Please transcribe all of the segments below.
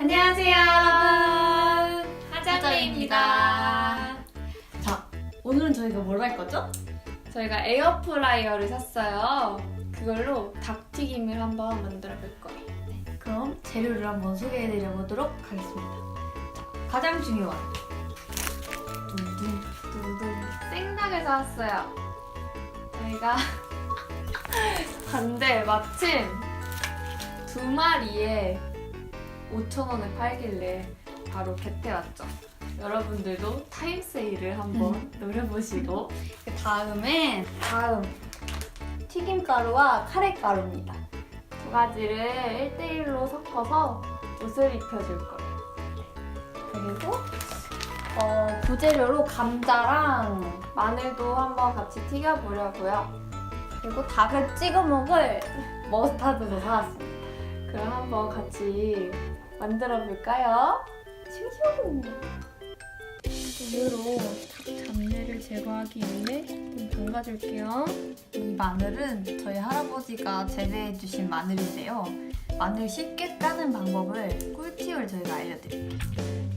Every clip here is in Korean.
안녕하세요. 하정미입니다. 자, 오늘은 저희가 뭘 할 거죠? 저희가 에어프라이어를 샀어요. 그걸로 닭튀김을 한번 만들어 볼 거예요. 그럼 재료를 한번 소개해드려 보도록 하겠습니다. 자, 가장 중요한 둥둥 둥둥 생닭을 사왔어요. 저희가 반대 마침 두 마리에 5,000원에 팔길래 바로 겟해 왔죠. 여러분들도 타임 세일을 한번 노려보시고 그 다음에 다음 튀김가루와 카레가루입니다. 두 가지를 1대1로 섞어서 옷을 입혀줄 거예요. 그리고 어, 부재료로 감자랑 마늘도 한번 같이 튀겨보려고요. 그리고 닭을 찍어 먹을 머스타드도 사왔습니다. 그럼 한번 같이 만들어 볼까요? 우유로 닭 잡내를 제거하기 위해 좀 담가줄게요. 이 마늘은 저희 할아버지가 재배해 주신 마늘인데요. 마늘 쉽게 까는 방법을 꿀팁을 저희가 알려드릴게요.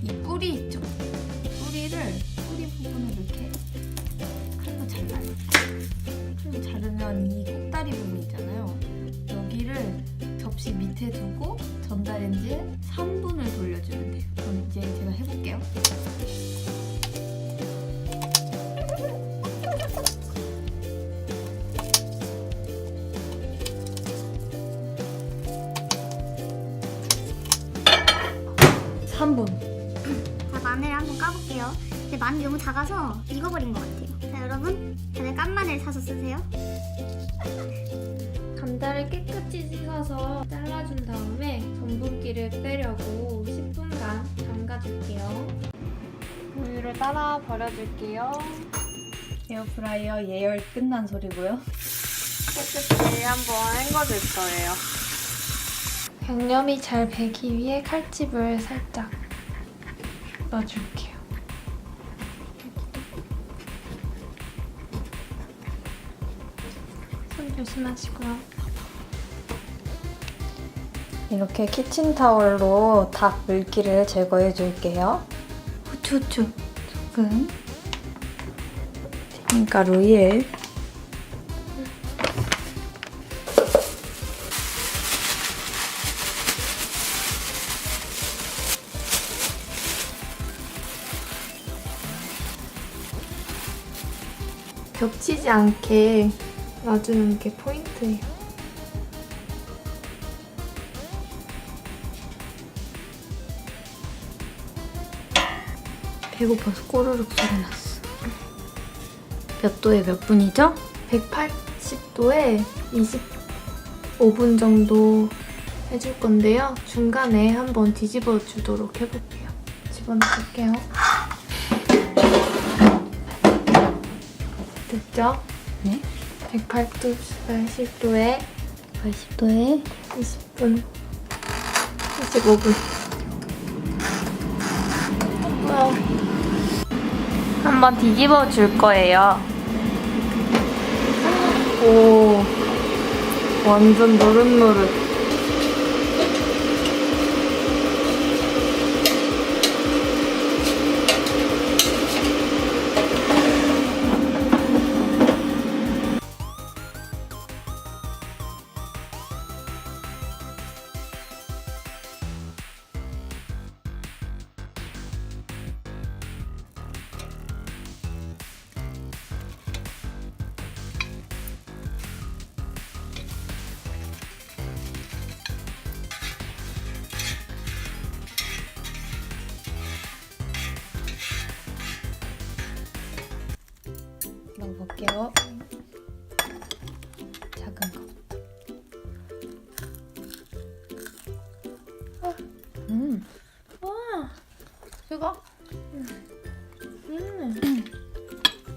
이 뿌리 있죠? 뿌리를 뿌리 부분을 이렇게 칼로 잘라요. 칼로 자르면 이 밑에 두고 전자레인지에 3분을 돌려주면 돼요. 그럼 이제 제가 해볼게요. 삼분 자, 마늘 한번 까볼게요. 근데 마늘 너무 작아서 익어버린 것 같아요. 자, 여러분, 다들 깐 마늘 사서 쓰세요. 감자를 깨끗이 씻어서 잘라준 다음에 전분기를 빼려고 10분간 담가줄게요. 우유를 따라 버려줄게요. 에어프라이어 예열 끝난 소리고요. 깨끗이 한번 헹궈줄 거예요. 양념이 잘 배기 위해 칼집을 살짝 넣어줄게요. 조심하시고요. 이렇게 키친타월로 닭 물기를 제거해 줄게요. 후추 후추 조금 튀김가루 1 겹치지 않게 놔주는 게 포인트예요. 배고파서 꼬르륵 소리 났어. 몇 도에 몇 분이죠? 180도에 25분 정도 해줄 건데요. 중간에 한번 뒤집어 주도록 해볼게요. 집어넣을게요. 됐죠? 네. 180도에 80도에 20분, 25분. 한번 뒤집어 줄 거예요. 오, 완전 노릇노릇. 넣어볼게요. 작은 거부터. 음. 와, 이거. 음. 음.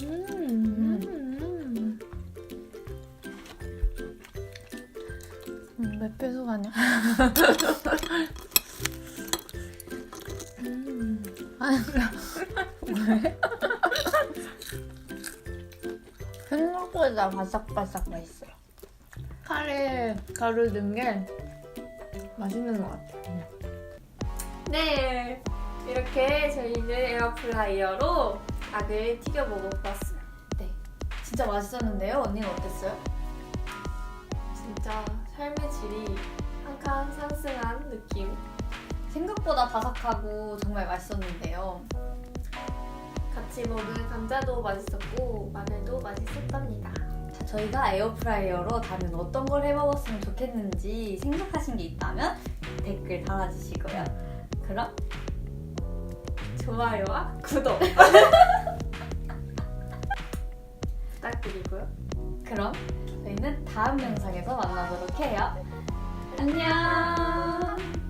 음. 음, 몇 배속 아니야? 음. 왜? 생각보다 바삭바삭 맛있어요. 카레 가루 넣은 게 맛있는 것 같아요. 네, 이렇게 저희는 에어프라이어로 닭을 튀겨 먹어봤어요. 네. 진짜 맛있었는데요. 언니는 어땠어요? 진짜 삶의 질이 한 칸 상승한 느낌. 생각보다 바삭하고 정말 맛있었는데요. 같이 먹은 감자도 맛있었고 마늘도 맛있었답니다. 자, 저희가 에어프라이어로 다른 어떤 걸 해먹었으면 좋겠는지 생각하신 게 있다면 댓글 달아주시고요. 그럼 좋아요와 구독 부탁드리고요. 그럼 저희는 다음 영상에서 만나도록 해요. 안녕.